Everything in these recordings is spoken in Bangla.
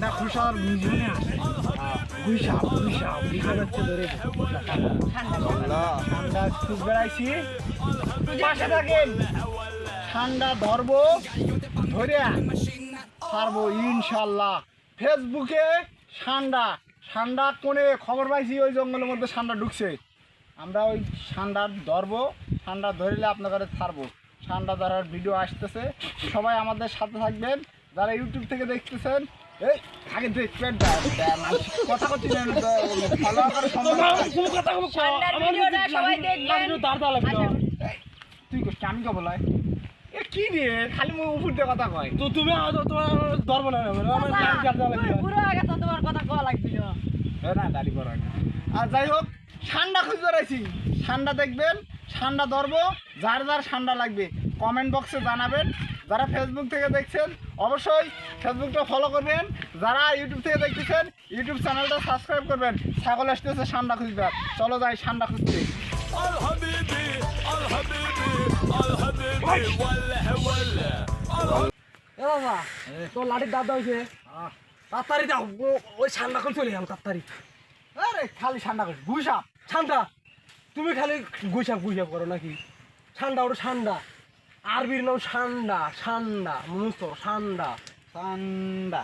ঠান্ডা খুশার মিউজিয়ামে আসে। যাচ্ছে ধরে। ঠান্ডা খুঁজ বেড়াইছি। পাশে থাকেন। ঠান্ডা ধরবো, ধরে পারব ইনশাল্লাহ। ফেসবুকে ঠান্ডা ঠান্ডা কোণে খবর পাইছি, ওই জঙ্গলের মধ্যে ঠান্ডা ঢুকছে। আমরা ওই ঠান্ডা ধরবো, ঠান্ডা ধরলে আপনাদের ছাড়বো। ঠান্ডা ধরার ভিডিও আসতেছে। সবাই আমাদের সাথে থাকবেন। যারা ইউটিউব থেকে দেখতেছেন কথা করছি সবাই দেখবেন। আচ্ছা, তুই আমি কে বলাই এ কি রে? খালি মুখ উপর দিয়ে কথা কয়। তো তুমি তোমার ধরবো না আমার আমার চাচা, গাড়ি গাড়ি তুমি লাগবে। বুড়ো হয়ে গেছো, তোমার কথা কওয়া লাগছিল। না। দাড়ি আর যাই হোক ঠান্ডা খুঁজে বেড়াইছি। ঠান্ডা দেখবেন ঠান্ডা ধরবো যার যার ঠান্ডা লাগবে কমেন্ট বক্সে জানাবেন। যারা ফেসবুক থেকে দেখছেন, অবশ্যই ফেসবুকটা ফলো করবেন। যারা ইউটিউব থেকে দেখতেছেন ইউটিউব চ্যানেলটা সাবস্ক্রাইব করবেন। ছাগল আসতেছে সান্ডা খুঁজবে। চলো যাই সান্ডা খুঁজতে। তোর লাঠির দাদা হয়েছে। ওই সান্ডা করে চলে তাড়াতাড়ি। খালি ঠান্ডা তুমি খালি গুসাপ গুসাপ করো নাকি? ঠান্ডা ওটা ঠান্ডা আরবির নাম ঠান্ডা ঠান্ডা মুস্ত ঠান্ডা ঠান্ডা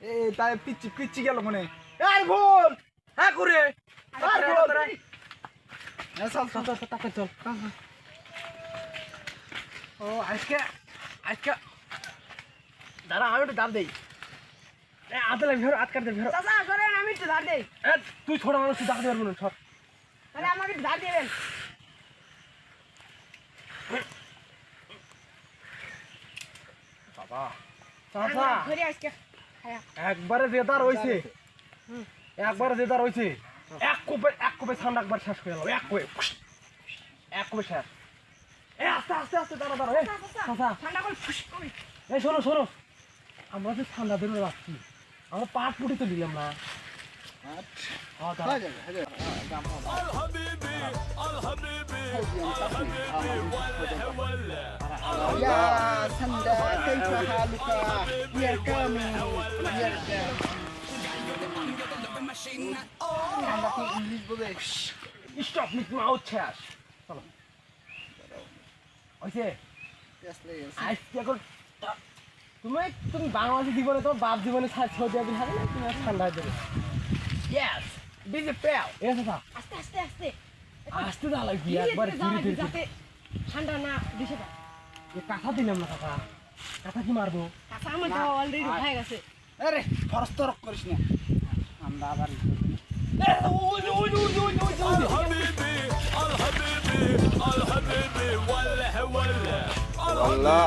এ তাই পিচ্ছি পিচ্ছি গেল মনে। আর ভুল! হ্যাঁ করে। আর ভুল! এ চল চল তাড়াতাড়ি চল ও আজকে আজকে। দাঁড়া আমি একটু দাম দেই। এ আদলে ভেরো আটকার দে ভেরো চাচা, সরেন, আমি একটু ধার দেই। এ, তুই ছোট মানুষ তুই দাঁড়াতে পারব না সর তাহলে আমাকে ধার দিবেন। বাবা আমি একবারে জেদার একবারে জেদার এক কোপে এক কোপে ছান্ড একবার শেষ করে এক কোপে এক কোপে আস্তে আস্তে শোনো শোনো। আমরা যে ঠান্ডা দিনে রাখছি আমরা পাট ফুটি তো নিলাম না। আলহাবিবি كيف حالك يا كامل يا ঠান্ডা তুই ইংলিশ বলে স্টপ মিট আউট শেষ চলো হয়েছে আজকে এখন তুমি তুমি বাংলাদেশি জীবনে তোমার বাপ জীবনে সা- সৌদি আরবে থাকে না তুমি আর ঠান্ডা হয়ে যাবে ইয়েস ডিজে পেও এ চাচা আস্তে আস্তে আস্তে আসতে দা লাগবি ধীরে একবার ধীরে ধীরে যাওয়া ধীরে যাতে ঠান্ডা না দিশে যায়। এ কাঁথা দিলাম না কাঁথা কাঁথা কি মারবো। কাঁথা আমার তো অলরেডি হয়ে গেছে। আরে খরচ তো রক করিস না। আমরা আবার আল্লাহ।